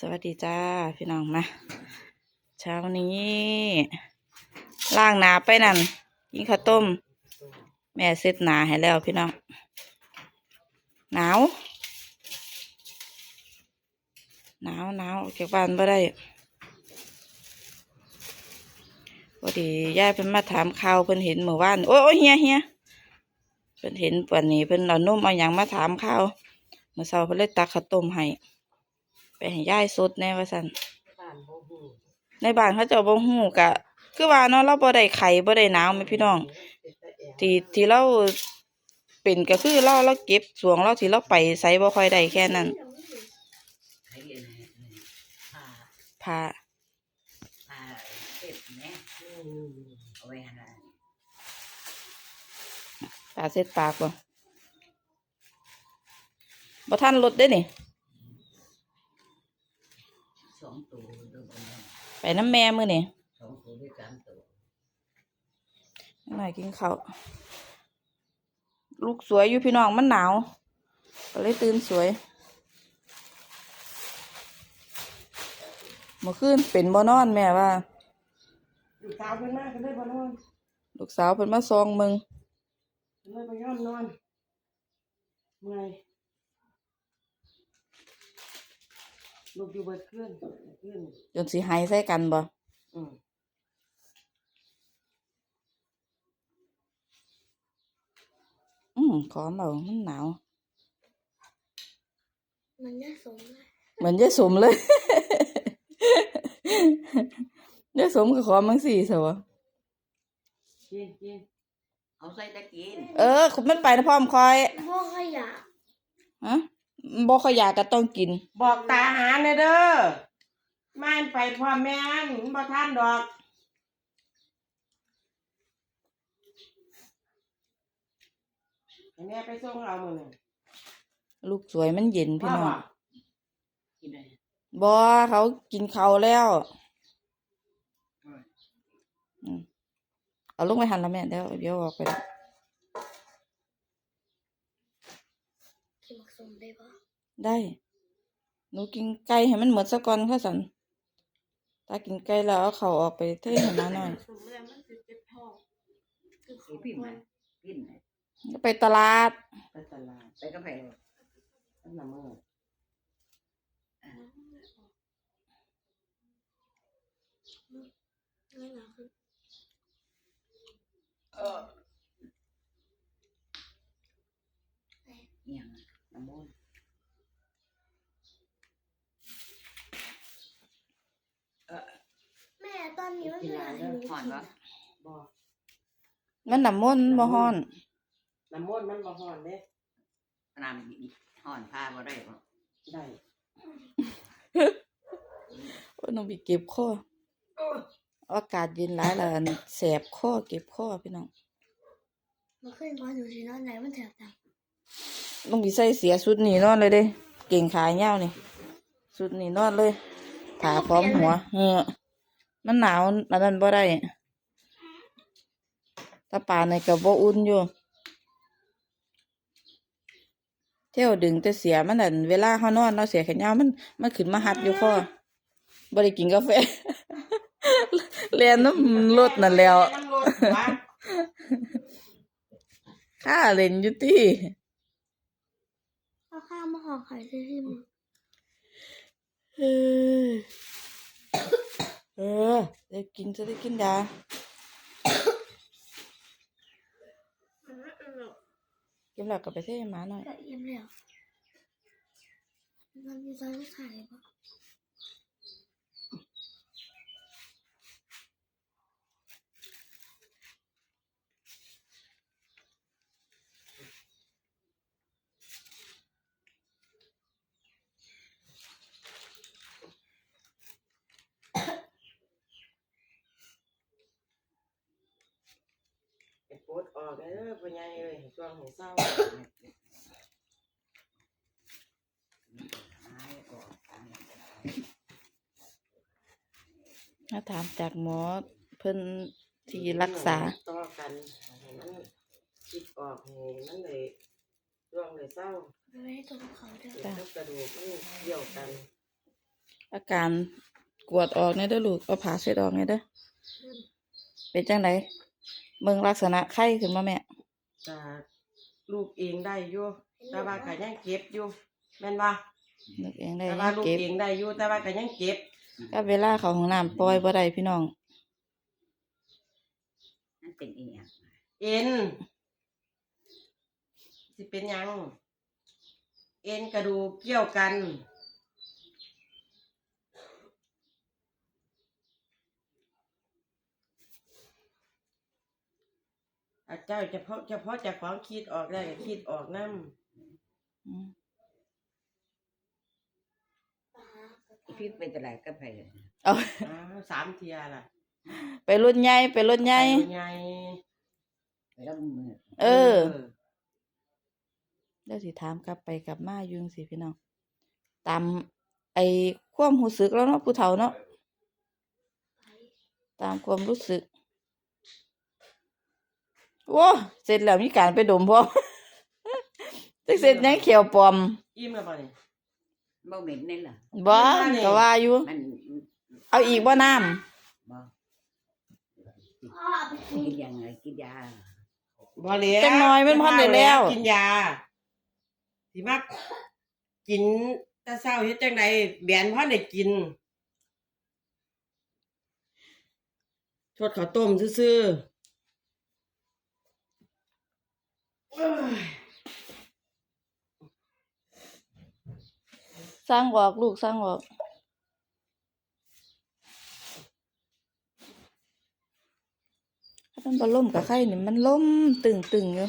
สวัสดีจ้าพี่น้องมาเช้านี้ล้างหนาไปนั่นกินข้าวต้ม แม่เซ็ตหนาให้แล้วพี่น้องหนาวหนาวหนาวออกจากบ้านไม่ได้พอดียายเพิ่นมาถามข่าวเพิ่นเห็นเมื่อวานโอ้ยเฮียเฮียเพิ่นเห็นปานนี้เพิ่นเอานุ่มเอาหยังมาถามข่าวเมื่อเช้าเพิ่นเลยตักข้าวต้มให้ ให้ยายสดแน่ว่าซั่นบ้านบ่ฮู้ในบ้านเขาเจ้าบ่ฮู้กะ คือว่าเนาะเราบ่ได้ไข้บ่ได้หนาวแม่พี่น้องเป็นตาแอบที่ที่เราเป็นก็คือเราเราเก็บสวงเราที่เราไปไสบ่ค่อยได้แค่นั้นใช้อันนี้ผ้าพาผ้าเก็บแม่อืมเอาไว้หั่นน่ะปาเสร็จปากบ่บ่ทันรถเด้นี่ สองตัวตัวประมาณ ไปน้ำแม่มื้อนี่สองตัวด้วยสามตัวหน่อยกินข้าวลูกสวยอยู่พี่น้องมันหนาวก็เลยตื่นสวยเมื่อคืนเป็นบ่นอนแม่ว่า ลูกสาวเพิ่นมาก็เลยบ่นอนลูกสาวเพิ่นมาซองมึงเพิ่นเลยบ่ยอมนอนเมื่อย ลูกอยู่เบิดคืนคืนจนสิหายใส่กันบ่อืมอืมขอเรามันหนาว มันน่าสมเลยเหมือนยายสมเลย ยายสมก็ขอมังสี่สวะกินกินเอาใส่ตะกิน เออมันไปนะพร้อมคอยพวกขยะฮะ บ่ขอยากก็ต้องกิน บอกตาหาแน่เด้อม่านไปพ่อแม่นบ่ทันดอกให้แม่ไปส่งเอามื้อนี้ลูกสวยมันเย็นพี่พ่อน้องบอกกินได้บ่เขากินข้าวแล้วอืมเอาลงไปหันละแม่เดี๋ยวเดี๋ยวออกไปแล้ว กินหมักสมได้ปะ ได้หนูกินไก่ให้มันหมดซะก่อนค่ะสันถ้ากินไก่แล้วเอาเขาออกไปเทให้มาหน่อยสมแล้วมันจะเจ็บท้องคือไอ้พี่มันกินน่ะไปตลาดไปตลาดไปกาแฟอันละมื้อนั่นแหละคือเออเอียงอะน้ำมันต์ แม่ ตอนนี้มันเป็นอะไรหนูกินอะบ่มันน้ำมนต์บ่ฮ้อน น้ำมนต์มันบ่ฮ้อนเด้น้ำห่อนผ้าบ่ได้บ่ได้โอ้ยน้องไปเก็บคออากาศเย็นหลายแล้วอันแสบคอเก็บคอพี่น้องมันขึ้นก่อนอยู่ที่นั่นไหนมันแถบต่างต้องไปใส่เสียสุดนี่นอนเลยเด้ เก่งขายาวนี่สุดนี่นอนเลยผ่าพร้อมหัวเออ มันหนาวอันนั้นบ่ได้ถ้าป่าในกับบ่อุ่นอยู่ เที่ยวดึงแต่เสียมันนั่นเวลาเขานอนเนาะเสียแขนยาวมันมันขึ้นมาหัดอยู่คอบ่ได้กินกาแฟเรียนน้ำรถนั่นแหล้วน้ำรถวะข้าเล่นอยู่ติเอาข้าวมาห่อไข่ใส่ที่มือ เออเอ อได้กินจะได้กินยากิ ปเทหมาหน่อยก็เอี่ยมแล้วมันมีตอนที่ขายปะไอ้ปวดออกเด้อพ่อใหญ่เอ้ยช่วงหัวเศร้าหายออกตามนั้นก็ได้ถ้าถามจากหมอเพิ่นที่รักษาต่อกันให้มันคิดออกให้มันเลยช่วงเลยเศร้ามันไม่ได้ตัวเขาเด้อเดี๋ยวกระดูกมันเกี่ยวกัน อาการกวดออกเนี่ยเด้อลูกเอาผ่าเสร็จออกเนี่ยเด้อเป็นจังได เบิ่งลักษณะไข้ขึ้นมาแม่จะลูกเองได้อยู่แต่ว่าก็ยังเก็บอยู่แม่นบ่นึกเองได้แต่ว่าลูกเก็บเองได้อยู่แต่ว่าก็ยังเก็บก็เวลาเขาห้องน้ำปล่อยบ่ได้พี่น้องนั่นเป็นอีหยังเอ็นสิเป็นหยัง เอ็นกระดูกเกี่ยวกัน อาเจ้าเฉพาะเฉพาะจากของคิดออกได้ก็คิดออกน้ำอืมพี่ไปตลาดก็ไปเลยเอาอ้าวสามเทียล่ะไปรถใหญ่ไปรถใหญ่ไปใหญ่ไปแล้วมือเออเดี๋ยวสิถามกลับไปกลับมายุ่งสิพี่น้องตามไอ้ความรู้สึกแล้วเนาะผู้เฒ่าเนาะตามความรู้สึก โว้เสร็จแล้วมีการไปดมพร้อมจักเสร็จยังเขียวปลอมอิ่มแล้วป่ะนี่บ่เหม็นนี่ล่ะบ่ไม่ว่านี่ก็ว่าอยู่ มันเอาอีกบ่น้บ่พ่อเอาไปกินกินยังไงกินยาบ่เหลี้ยำจังน้อยมันพันได้แล้ว กินยาสิมากินแตะเช้าเฮ็ดจังไดแบนพันได้กินชดข้าวต้มซื่อๆเอ้ย สร้างบอกลูกสร้างบอกถ้ามันบ่ล่มกับไข่นี่มันล่มตึงตึงอยู่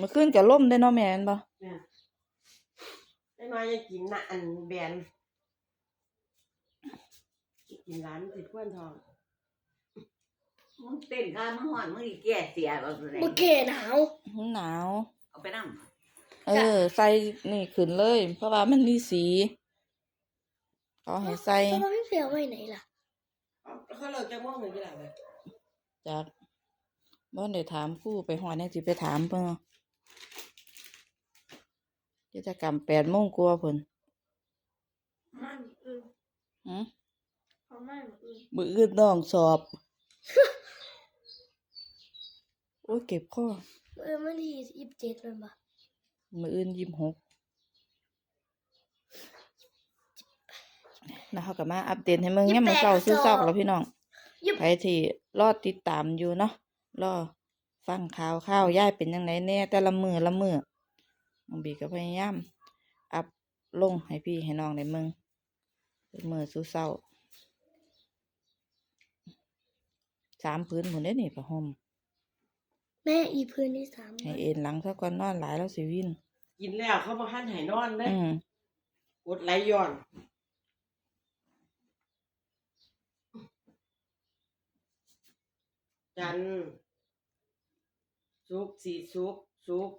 มื่อคืนก็ล่มได้เนาะแม่นบ่ได้น้อยยังกินน่ะอันแบนกินร้านสิควนทอง มึงเต้นข้ามึงหอนมึงอีแก่เสียบ่เลยโอเคหนาวหนาว เอาไปนั่งเออ ใส่นี่ขึ้นเลย เพราะว่ามันมีสีเขาให้ใส่แล้วมันไม่เสียไว้ไหนล่ะเอาเขาเลิกจะม่วงเลยกี่หลังเลยจากบ่ได้ถามครู่ไปหอดเนี่ยสิไปถามเพิ่นเอากิจกรรมแปดโมงกว่าเพิ่นมันอือหือเขาไม่อือมืออื่นน้องสอบโอ้ยเก็บข้อเออมันที่ยี่สิบเจ็ดมันปะมืออื่นยี่สิบหกนะเขาก็มาอัปเดตให้มึงเนี่ยามมันเศร้าซื้อเศร้าแล้วพี่น้องยี่ใครที่รอดติดตามอยู่เนาะรอฟังข่าวข้าวย่ายเป็นยังไงแน่แต่ละมือละมือน้องบีก็พยายามอัพลงให้พี่ให้น้องในมึงเป็นมือสู้เศร้าสามพื้นหมดได้นี่ผ้าห่มแม่อีพื้นที่สามให้เอ็นหลังซะก่อนนอนหลายแล้วสิวิน กินแล้วเขาบอกหันให้นอนเลยอืมกดไหลย้อน จันทร์ศุกร์สี่ศุกร์ศุกร์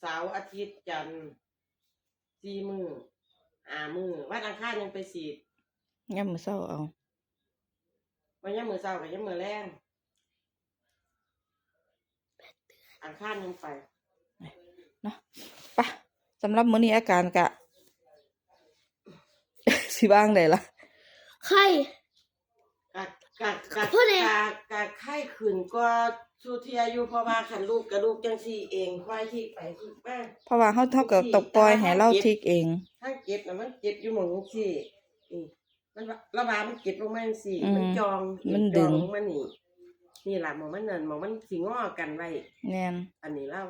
เสาร์อาทิตย์จันทร์สี่มืออ่ามือวันอังคารยังไปสีดย่ำมือเศร้าเอาวันยังมือเสาร์กับยังมือแรง อังคารยังไปปะสำหรับมื้อนี้อาการกะ สิบ้างได้ละไข่กะกะกะพูดเลยกะกะไข้ขืนก็ชูเทียอยู่เพราะว่าขันลูกกระลูกจังสี่เองควายที่ไปที่มาเพราะว่าเขาเท่ากับตกปล่อยให้เราทิกเองถ้าเก็บนะมันเก็บอยู่หมองสี่อืมมันว่าระบามันเก็บลงมาจังสี่อืมมันจองมันดึงจอลมานี่ นี่แหละหมองมันเนินหมองมันสิงอกันไว้ แน่นอันนี้เล่า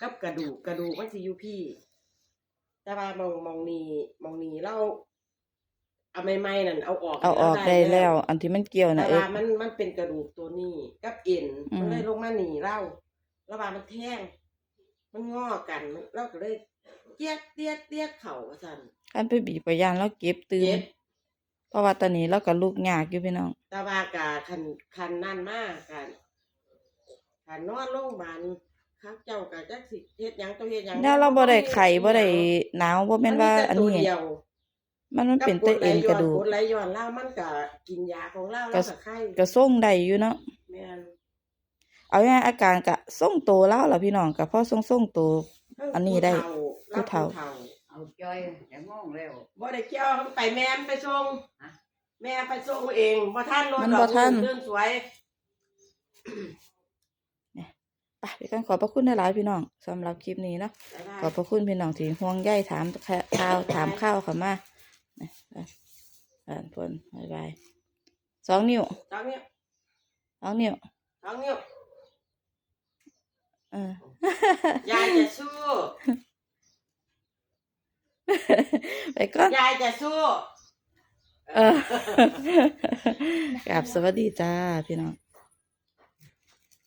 กับกระดูกกระดูกมันสิอยู่พี่ แต่ว่ามองมองนี่มองนี่เล่าเอาใหม่ๆนั่นเอาออกเอาออกได้แล้ว อันที่มันเกี่ยวแต่นะเออ ว่ามันมันเป็นกระดูกตัวนี้กับเอ็นอืม มันเลยลงมาหนีเล่าระบามันแท่ง มันงอกันมันเราก็เลยเตี้ยเตี้ยเตี้ยเข่าว่าสั่น คันไปบีบไปย่านแล้วเก็บตื่เจ็นบเพ ราะว่าตอนนี้เราก็ลูกยากอยู่พี่น้อง แต่ว่ากะคันคันนั่นมากกันคันนอนโรงพยาบาลข้างเจ้ากะจักสิเฮ็ดหยังตัวเฮ็ดหยังแล้วเราบ่ได้ไข้บ่ได้หนาวบ่แม่นว่า อันตัวนี้เดียวมันมันเป็นแต่เอ็นกระดูกกดไหลย้อนเล่ามันกะกินยาของเล่าแล้วก็ไข้ก็ส่งได้อยู่เนาะแม่นเอาง่ายๆอาการก็ส่งโตแล้วล่ะพี่น้องก็พอส่งส่งๆโตอันนี้ได้ผู้เฒ่าผู้เฒ่าเอา จจอยจะงงแล้ว บ่ได้เกี่ยวไปแม่มไปส่งฮะ แม่ไปส่งเองบ่ทันรถมันดบ่อกทัน เรื่องสวย ไปพี่กันขอบพระคุณหลายๆพี่น้องสำหรับคลิปนี้เนาะบ๊ายบายขอบพระคุณพี่น้องที่ห่วงใยถามข่าวถามข้าวเข้ามานะไปอ่านพนบายบายสองนิ้วสองนิ้วสองนิ้วสองนิ้วเออ ยายจะสู้ ไปก่อนยายจะสู้ เออกราบสวัสดีจ้าพี่น้อง